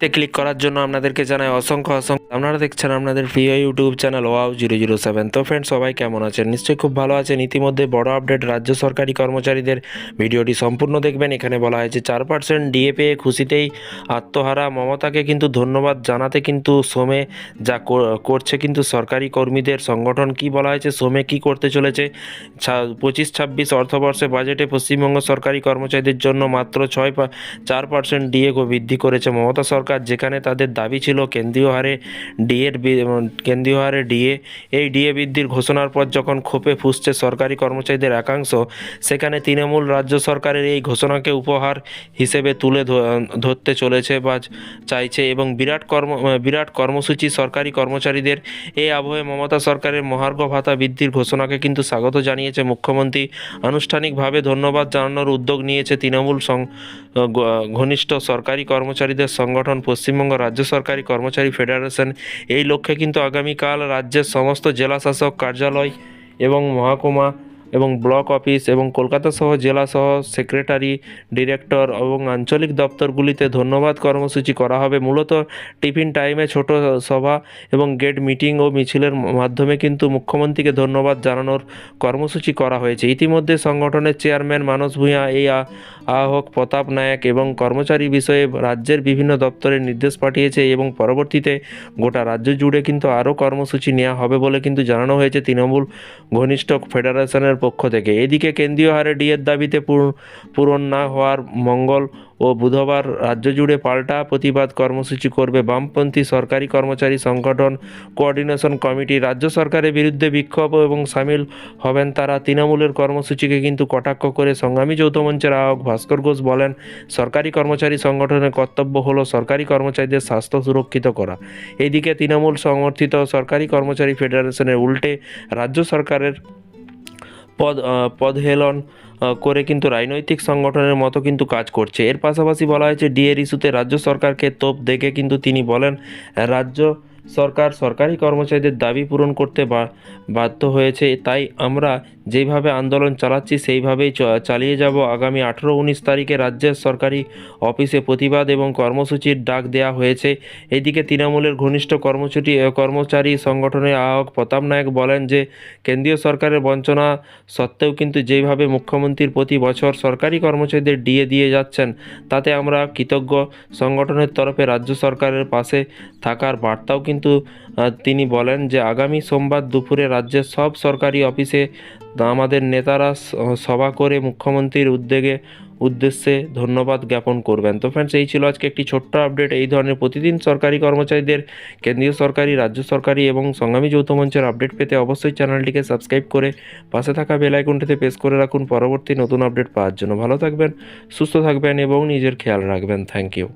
তে ক্লিক করার জন্য আপনাদেরকে জানাই অসংখ্য অসংখ্য আপনারা দেখছেন আপনাদের প্রিয় YouTube channel wow zero zero seven তো ফ্রেন্ড সবাই কেমন আছেন? নিশ্চয়ই খুব ভালো আছেন। ইতিমধ্যে বড় আপডেট রাজ্য সরকারি কর্মচারীদের ভিডিওটি সম্পূর্ণ দেখবেন। এখানে বলা হয়েছে, চার পার্সেন্ট ডিএ পেয়ে খুশিতেই আত্মহারা। মমতাকে কিন্তু ধন্যবাদ জানাতে কিন্তু সোমে যা কর- করছে কিন্তু সরকারি কর্মীদের সংগঠন। কি বলা হয়েছে? সোমে কি করতে চলেছে? পঁচিশ ছাব্বিশ অর্থবর্ষে বাজেটে পশ্চিমবঙ্গ সরকারি কর্মচারীদের জন্য মাত্র ছয় চার পার্সেন্ট ডিএ বৃদ্ধি করেছে মমতা সরকার। যেখানে তাদের দাবি ছিল কেন্দ্রীয় হারে ডিএর কেন্দ্রীয় হারে ডিএ, এই ডিএ বৃদ্ধির ঘোষণার পর যখন ক্ষোভে ফুসছে সরকারি কর্মচারীদের একাংশ, সেখানে তৃণমূল রাজ্য সরকারের এই ঘোষণাকে উপহার হিসেবে তুলে ধরতে চলেছে বা চাইছে এবং বিরাট কর্ম বিরাট কর্মসূচি সরকারি কর্মচারীদের এই আবহে মমতা সরকারের মহার্ঘ ভাতা বৃদ্ধির ঘোষণাকে কিন্তু স্বাগত জানিয়েছে মুখ্যমন্ত্রী। আনুষ্ঠানিকভাবে ধন্যবাদ জানানোর উদ্যোগ নিয়েছে তৃণমূল ঘনিষ্ঠ সরকারি কর্মচারীদের সংগঠন পশ্চিমবঙ্গ রাজ্য সরকারি কর্মচারী ফেডারেশন। এই লক্ষ্যে কিন্তু আগামীকাল রাজ্যের সমস্ত জেলা শাসক কার্যালয় এবং মহকুমা এবং ব্লক অফিস এবং কলকাতা সহ জেলা সহ সেক্রেটারি, ডিরেক্টর এবং আঞ্চলিক দপ্তরগুলিতে ধন্যবাদ কর্মসূচি করা হবে। মূলত টিফিন টাইমে ছোট সভা এবং গেট মিটিং ও মিছিলের মাধ্যমে কিন্তু মুখ্যমন্ত্রীকে ধন্যবাদ জানানোর কর্মসূচি করা হয়েছে। ইতিমধ্যে সংগঠনের চেয়ারম্যান মানস ভূঁইয়া, এই আ- আহ্বক প্রতাপ নায়ক এবং কর্মচারী বিষয়ে রাজ্যের বিভিন্ন দপ্তরে নির্দেশ পাঠিয়েছে এবং পরবর্তীতে গোটা রাজ্য জুড়ে কিন্তু আরও কর্মসূচি নেওয়া হবে বলে কিন্তু জানানো হয়েছে। তৃণমূল ঘনিষ্ঠ ফেডারেশনের পক্ষ থেকে। এদিকে কেন্দ্রীয় হারে ডিএর দাবিতে পূরণ না হওয়ার মঙ্গল ও বুধবার রাজ্য জুড়ে পাল্টা প্রতিবাদ কর্মসূচি করবে বামপন্থী সরকারি কর্মচারী সংগঠন কোঅর্ডিনেশন কমিটি। রাজ্য সরকারের বিরুদ্ধে বিক্ষোভ এবং সামিল হবেন তারা। তৃণমূলের কর্মসূচিকে কিন্তু কটাক্ষ করে সংগ্রামী যৌথ মঞ্চের আহ্বক ভাস্কর ঘোষ বলেন, সরকারি কর্মচারী সংগঠনের কর্তব্য হলো সরকারি কর্মচারীদের স্বাস্থ্য সুরক্ষিত করা। এদিকে তৃণমূল সমর্থিত সরকারি কর্মচারী ফেডারেশনের উল্টে রাজ্য সরকারের পদ পদহেলন করে কিন্তু রাজনৈতিক সংগঠনের মতো কিন্তু কাজ করছে। এর পাশাপাশি বলা হয়েছে, ডিএর ইস্যুতে রাজ্য সরকারকে তোপ দেখে কিন্তু তিনি বলেন, রাজ্য সরকার সরকারি কর্মচারীদের দাবি পূরণ করতে বাধ্য হয়েছে। তাই আমরা যেইভাবে আন্দোলন চালাচ্ছি, সেইভাবেই চালিয়ে যাব। আগামী আঠেরো উনিশ তারিখে রাজ্যের সরকারি অফিসে প্রতিবাদ এবং কর্মসূচির ডাক দেওয়া হয়েছে। এদিকে তৃণমূলের ঘনিষ্ঠ কর্মসূচি কর্মচারী সংগঠনের আহ্বক প্রতাপ নায়ক বলেন যে, কেন্দ্রীয় সরকারের বঞ্চনা সত্ত্বেও কিন্তু যেভাবে মুখ্যমন্ত্রীর প্রতি বছর সরকারি কর্মচারীদের ডিএ দিয়ে যাচ্ছেন, তাতে আমরা কৃতজ্ঞ। সংগঠনের তরফে রাজ্য সরকারের পাশে থাকার বার্তাও কিন্তু তিনি বলেন যে আগামী সোমবার দুপুরে রাজ্যের সব সরকারি অফিসে আমাদের নেতারা সভা করে মুখ্যমন্ত্রীর উদ্যোগে, উদ্দেশ্যে ধন্যবাদ জ্ঞাপন করবেন। তো ফ্রেন্ডস এই ছিল আজকে একটি ছোট্ট আপডেট এই ধরনের প্রতিদিন সরকারি কর্মচারীদের, কেন্দ্রীয় সরকারি, রাজ্য সরকারি এবং সংগ্রামী যৌথ মঞ্চের আপডেট পেতে অবশ্যই চ্যানেলটিকে সাবস্ক্রাইব করে পাশে থাকা বেল আইকনটিতে প্রেস করে রাখুন। পরবর্তী নতুন আপডেট পাওয়ার জন্য ভালো থাকবেন, সুস্থ থাকবেন এবং নিজের খেয়াল রাখবেন। Thank you